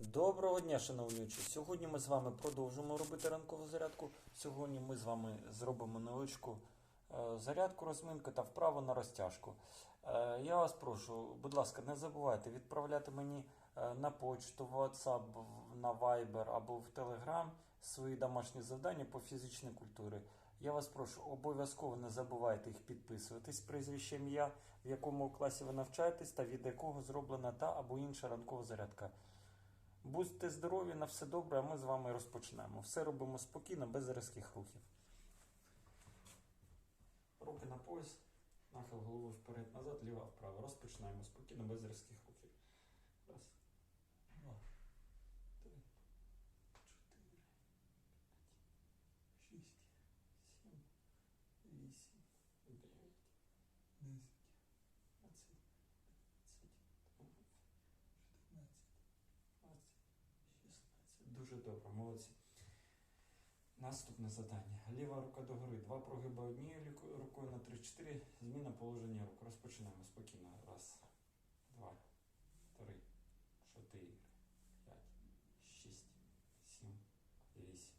Доброго дня, шановні учні. Сьогодні ми з вами продовжимо робити ранкову зарядку. Сьогодні ми з вами зробимо невеличку е, зарядку, розминку та вправу на розтяжку. Е, Я вас прошу, будь ласка, не забувайте відправляти мені е, на почту, в WhatsApp, на Viber або в Telegram свої домашні завдання по фізичній культурі. Я вас прошу, обов'язково не забувайте їх підписуватись, прізвище ім'я, в якому класі ви навчаєтесь та від якого зроблена та або інша ранкова зарядка. Будьте здорові, на все добре, а ми з вами розпочнемо. Все робимо спокійно, без різких рухів. Руки на пояс, нахил головою вперед, назад, ліва, вправо. Розпочинаємо спокійно, без різких рухів. Раз, два, три, чотири, п'ять, шість, сім, вісім, дев'ять, десять, Дуже добре, молодці. Наступне завдання. Ліва рука догори. Два прогиби однією рукою на 3-4. Зміна положення рук. Розпочинаємо спокійно. Раз, два, три, чотири, п'ять, шість, сім, вісім.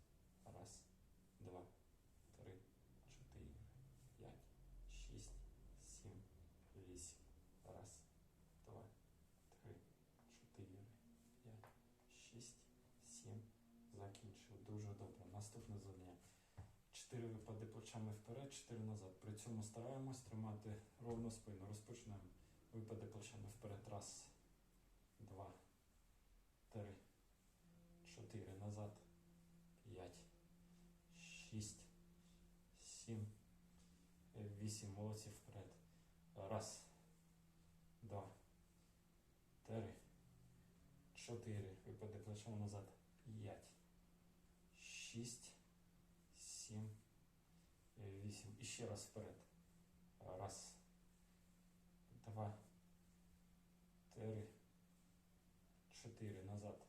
Раз, два, три, чотири, п'ять, шість, сім, вісім. Раз, два, три, чотири, п'ять, шість, сім. Закінчив. Дуже добре. Наступне завдання. Чотири випади плечами вперед, чотири назад. При цьому стараємось тримати ровно спину. Розпочнемо. Випади плечами вперед. Раз, два, три, чотири. Назад. П'ять, шість, сім, вісім. Молодці вперед. Раз, два, три. Чотири. Випади плечем назад. П'ять. Шість. Сім. Вісім. І ще раз вперед. Раз. Два. Три. Чотири. Назад.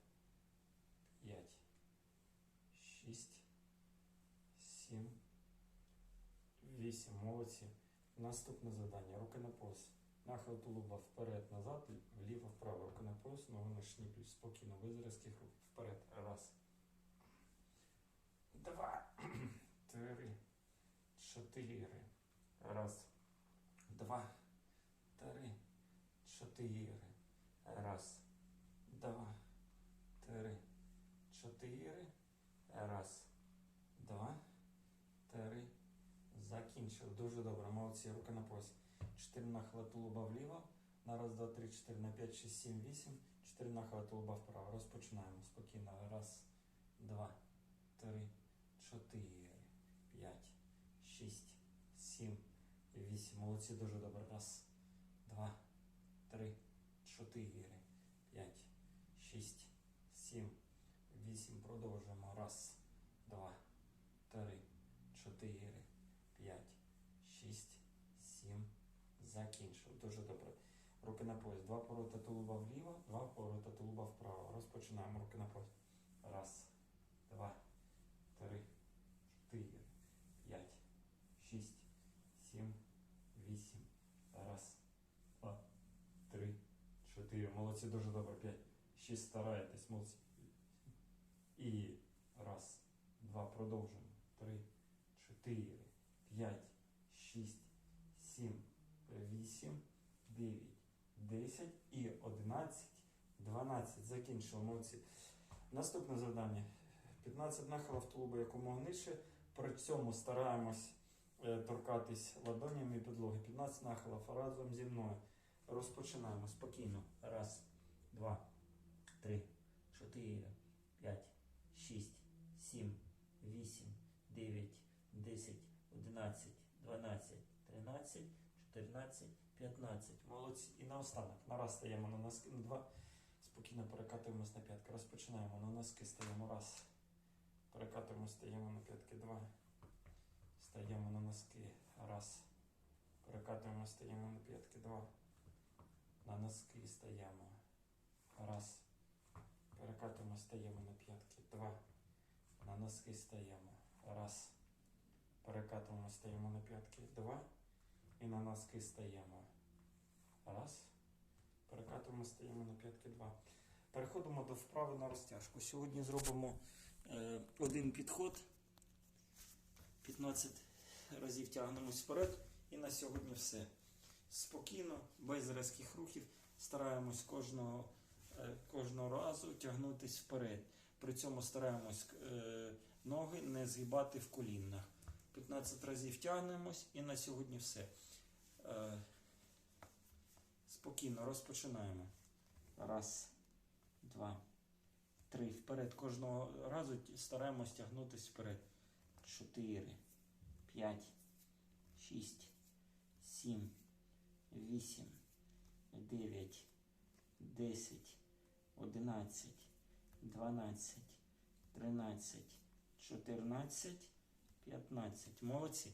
П'ять. Шість. Сім. Вісім. Молодці. Наступне завдання. Руки на пояс. Нахил тулуба вперед, назад, вліво, вправо. Руки на пояс, ноги на шніплю. Спокійно, без різких рук. Вперед. Раз. Два. Чотири. Раз. Два. Три. Чотири. Раз. Два. Три. Чотири. Раз. Два. Три. Закінчив. Дуже добре. Молодці. Руки на пояс. 4 нахила тулуба вліво. На раз, два, три, чотири, на п'ять, шість, сім, вісім. Чотири нахила тулуба вправо. Розпочинаємо спокійно. Раз, два, три, чотири, п'ять, шість, сім, вісім. Молодці, дуже добре. Раз, два, три, чотири, п'ять, шість, сім, вісім. Продовжуємо. Раз, два, три, чотири, п'ять, шість, сім. Закінчив. Дуже добре. Руки на пояс. Два поворота тулуба вліво, два поворота тулуба вправо. Розпочинаємо руки на пояс. Раз, два, три, чотири, п'ять, шість, сім, вісім. Раз, два, три, чотири. Молодці, дуже добре. П'ять. Шість стараєтесь, молодці. І раз, два, продовжуємо. Три, чотири, п'ять, шість, сім, вісім, дев'ять, десять і одинадцять, дванадцять. Закінчили, молодці. Наступне завдання. 15 нахилів тулуба якомога нижче. При цьому стараємось е, торкатись ладонями підлоги. 15 нахилів разом зі мною. Розпочинаємо спокійно. Раз, два, три, чотири, п'ять, шість, сім, вісім, дев'ять, десять, одинадцять, дванадцять, тринадцять, чотирнадцять, п'ятнадцять. Молодці. І наостанок. На раз стаємо на носки, на два. Спокійно перекатуємось на п'ятки. Розпочинаємо. На носки стаємо раз. Перекатуємо, стаємо на п'ятки два. Стаємо на носки. Раз. Перекатуємо, стаємо на п'ятки два. На носки стаємо. Раз. Перекатуємо, стаємо на п'ятки. Два. На носки стаємо. Раз. Перекатуємо, стаємо на п'ятки. Два. І на носки стаємо. Раз. Перекатуємо, стаємо на п'ятки. Два. Переходимо до вправи на розтяжку. Сьогодні зробимо е, один підход. 15 разів тягнемось вперед. І на сьогодні все. Спокійно, без різких рухів. Стараємось кожного, е, кожного разу тягнутись вперед. При цьому стараємось е, ноги не згибати в колінах. 15 разів тягнемось і на сьогодні все. Е, Спокійно розпочинаємо. Раз, два, три. Вперед. Кожного разу стараємось тягнутись вперед. Чотири, п'ять, шість, сім, вісім, дев'ять, десять, одинадцять, дванадцять, тринадцять, чотирнадцять, п'ятнадцять. Молодці.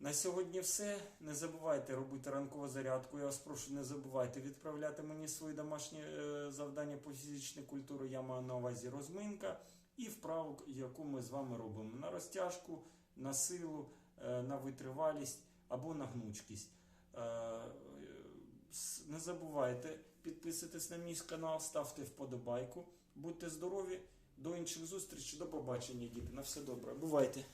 На сьогодні все. Не забувайте робити ранкову зарядку. Я вас прошу, не забувайте відправляти мені свої домашні е, завдання по фізичній культурі. Я маю на увазі розминка і вправу, яку ми з вами робимо на розтяжку, на силу, е, на витривалість або на гнучкість. Е, Не забувайте підписатись на мій канал, ставте вподобайку. Будьте здорові, до інших зустрічей, до побачення, діти. На все добре. Бувайте!